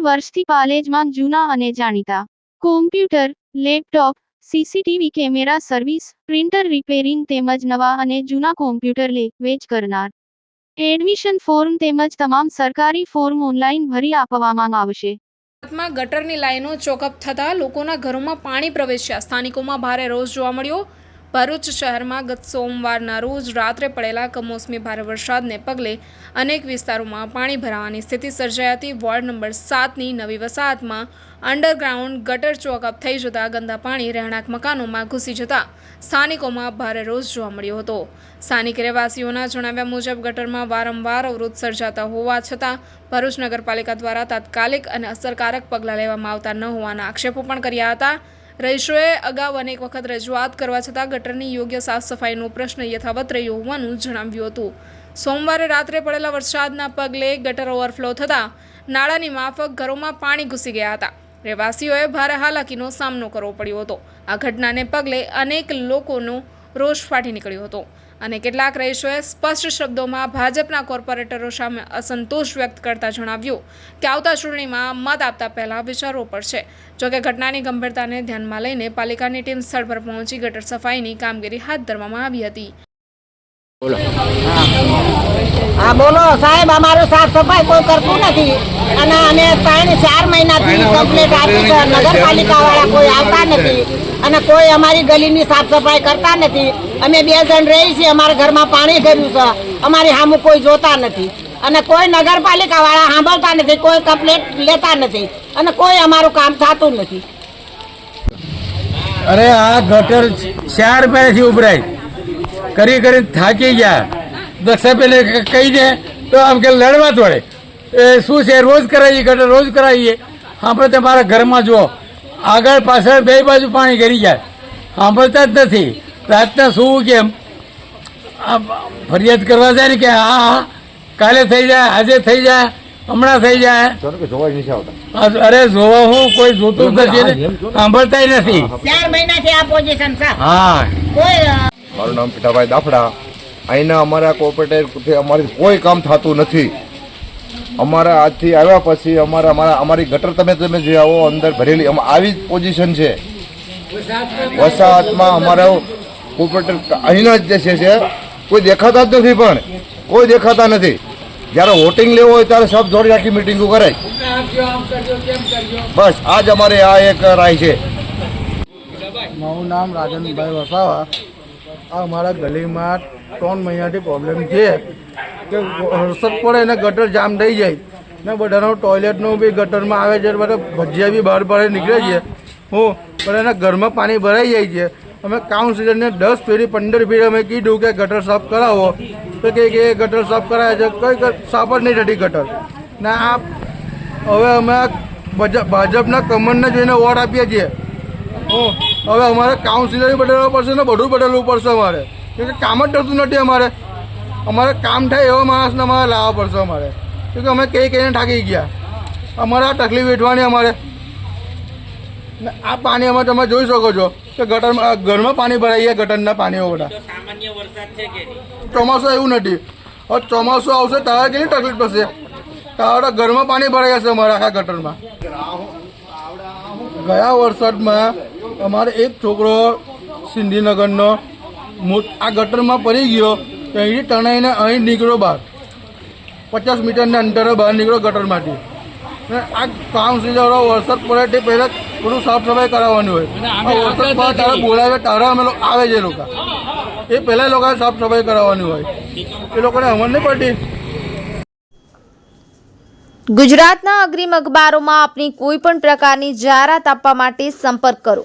વર્ષથી પાલેજમાં જૂના અને જાણીતા. Computer laptop CCTV camera service printer repairing તેમજ નવા અને જૂના કોમ્પ્યુટર લે, વેચ કરનાર. એડમિશન ફોર્મ તેમજ તમામ સરકારી ફોર્મ ઓનલાઈન ભરી આપવામાં આવશે. ગટરની લાઈનો ચોકઅપ થતાં લોકોના ઘરોમાં પાણી પ્રવેશ્યા. સ્થાનિકોમાં ભારે રોષ જોવા મળ્યો. ભરૂચ શહેરમાં ગત સોમવારના રોજ રાત્રે પડેલા કમોસમી ભારે વરસાદને પગલે અનેક વિસ્તારોમાં પાણી ભરાવાની સ્થિતિ સર્જાઈ હતી. વોર્ડ નંબર સાતની નવી વસાહતમાં અંડરગ્રાઉન્ડ ગટર ચોકઅપ થઈ જતા ગંદા પાણી રહેણાંક મકાનોમાં ઘૂસી જતા સ્થાનિકોમાં ભારે રોષ જોવા મળ્યો હતો. સ્થાનિક રહેવાસીઓના જણાવ્યા મુજબ ગટરમાં વારંવાર અવરોધ સર્જાતા હોવા છતાં ભરૂચ નગરપાલિકા દ્વારા તાત્કાલિક અને અસરકારક પગલાં લેવામાં આવતા ન હોવાના આક્ષેપો પણ કર્યા હતા. રહીશોએ અગાઉ અનેક વખત રજૂઆત કરવા છતાં ગટરની યોગ્ય સાફ સફાઈનો પ્રશ્ન યથાવત રહ્યો હોવાનું જણાવ્યું હતું. સોમવારે રાત્રે પડેલા વરસાદના પગલે ગટર ઓવરફ્લો થતાં નાળાની માફક ઘરોમાં પાણી ઘૂસી ગયા હતા. રહેવાસીઓએ ભારે હાલાકીનો સામનો કરવો પડ્યો હતો. આ ઘટનાને પગલે અનેક લોકોનો રોષ ફાટી નીકળ્યો હતો. અને કેટલાક રહીશોએ સ્પષ્ટ શબ્દોમાં ભાજપના કોર્પોરેટરો સામે અસંતોષ વ્યક્ત કરતા જણાવ્યું કે આવતા ચૂંટણીમાં મત આપતા પહેલાં વિચારવું પડશે. જોકે ઘટનાની ગંભીરતાને ધ્યાનમાં લઈને પાલિકાની ટીમ સ્થળ પર પહોંચી ગટર સફાઈની કામગીરી હાથ ધરવામાં આવી હતી. બોલો. હા. બોલો. સાહેબ અમારું સાફ સફાઈ કોઈ કરતું નથી. અને અમે ત્રણ ચાર મહિનાથી કમ્પ્લેટ આપી છે નગરપાલિકા વાળા કોઈ આવતા નથી. અને કોઈ અમારી ગલીની સાફ સફાઈ કરતા નથી. અમે બે જણ રહી છીએ. અમારા ઘરમાં પાણી ભર્યું છે. અમારી સામું કોઈ જોતા નથી. અને કોઈ નગરપાલિકા વાળા સાંભળતા નથી. કોઈ કમ્પ્લેટ લેતા નથી. અને કોઈ અમારું કામ થતું નથી. અરે આ ગટર ચાર મહિનાથી ઉભરાય. કરી કરીને થાકી ગયા. દક્ષા પેલે કહી દે તો આમ કે લડવા તોડે એ શું છે? રોજ કરાવીએ ગટર રોજ કરાવીએ? સાંભળે મારા ઘરમાં જુઓ. આગળ પાછળ બે બાજુ પાણી ગરી જાય. સાંભળતા જ નથી. રાતના શું કેમ? આ ફરિયાદ કરવા જાય ને કે હા હા કાલે થઈ જાય આજે થઈ જાય હમણાં થઈ જાય. અરે જોવા હું કોઈ જોતું જ નથી સાંભળતા નથી. ચાર મહિનાથી આ પોઝિશન હા. કોઈ મારું નામ પીઠાભાઈ દાફડા. અહીંના અમારા કોર્પોરેટરથી અમારી કોઈ કામ થતું નથી. અમારા આજથી આવ્યા પછી અમારા અમારા અમારી ગટર તમે તમે જે આવો, અંદર ભરેલી આવી જ પોઝિશન છે. વસાહતમાં અમારા કોઓપરેટિવ અહીંના જ જે છે કોઈ દેખાતા જ નથી પણ. કોઈ દેખાતા નથી. જ્યારે વોટિંગ લેવો હોય ત્યારે સબ જોડી આખી મિટિંગો કરાય. બસ, આજ અમારે આ એક રાય છે. મારું નામ રાજનભાઈ વસાવા. આ અમારા ગલીમાં ત્રણ મહિનાથી પ્રોબ્લેમ છે કે વરસાદ પડે ને ગટર જામ થઈ જાય. ને બધાનો ટોયલેટનું બી ગટરમાં આવે છે, બધા ભજીયા બી બહાર બહાર નીકળે છે. હું, પણ એના ઘરમાં પાણી ભરાઈ જાય છે. અમે કાઉન્સિલરને દસ ફેરી, પંદર ફેરી અમે કીધું કે ગટર સાફ કરાવો. તો કે કે ગટર સાફ કરાવે છે, કઈ સાફ જ નહીં થતી ગટર. ને આ, હવે અમે ભાજપ- ભાજપના કમનને જોઈને વોટ આપીએ છીએ. હું હવે અમારે કાઉન્સિલર બદલવું પડશે ને બધું બદલવું પડશે અમારે. કેમ કે કામ જ થતું નથી અમારે. અમારે કામ થાય એવા માણસને અમારે લાવવા પડશે અમારે. કેમકે અમે કઈ કહીને થાકી ગયા. અમારે આ તકલીફ વેઠવાની અમારે. ને આ પાણી અમે તમે જોઈ શકો છો કે ગટરમાં ઘરમાં પાણી ભરાઈ ગયા ગટરના પાણીઓ બધા. ચોમાસું એવું નથી. હવે ચોમાસું આવશે તારે કેટલી તકલીફ પડશે? તારે ઘરમાં પાણી ભરાઈ જશે અમારા આખા ગટરમાં. ગયા વરસાદમાં અમારે એક છોકરો સિંધીનગરનો આ ગટરમાં પડી ગયો અહીંથી તણાઈને અહીં નીકળ્યો બહાર. પચાસ મીટરના અંતરે બહાર નીકળ્યો ગટરમાંથી. આ આ કાઉન્સિલરો વરસાદ પડે તે પહેલાં થોડું સાફ સફાઈ કરાવવાની હોય. વરસાદ પડે તારે બોલાવે તારે અમે આવે છે લોકો. એ પહેલાં લોકોએ સાફ સફાઈ કરાવવાની હોય. એ લોકોને અમર નહીં પડતી. ગુજરાતના અગ્રીમ અખબારોમાં આપની કોઈ પણ પ્રકારની જાહેરાત આપવા માટે સંપર્ક કરો.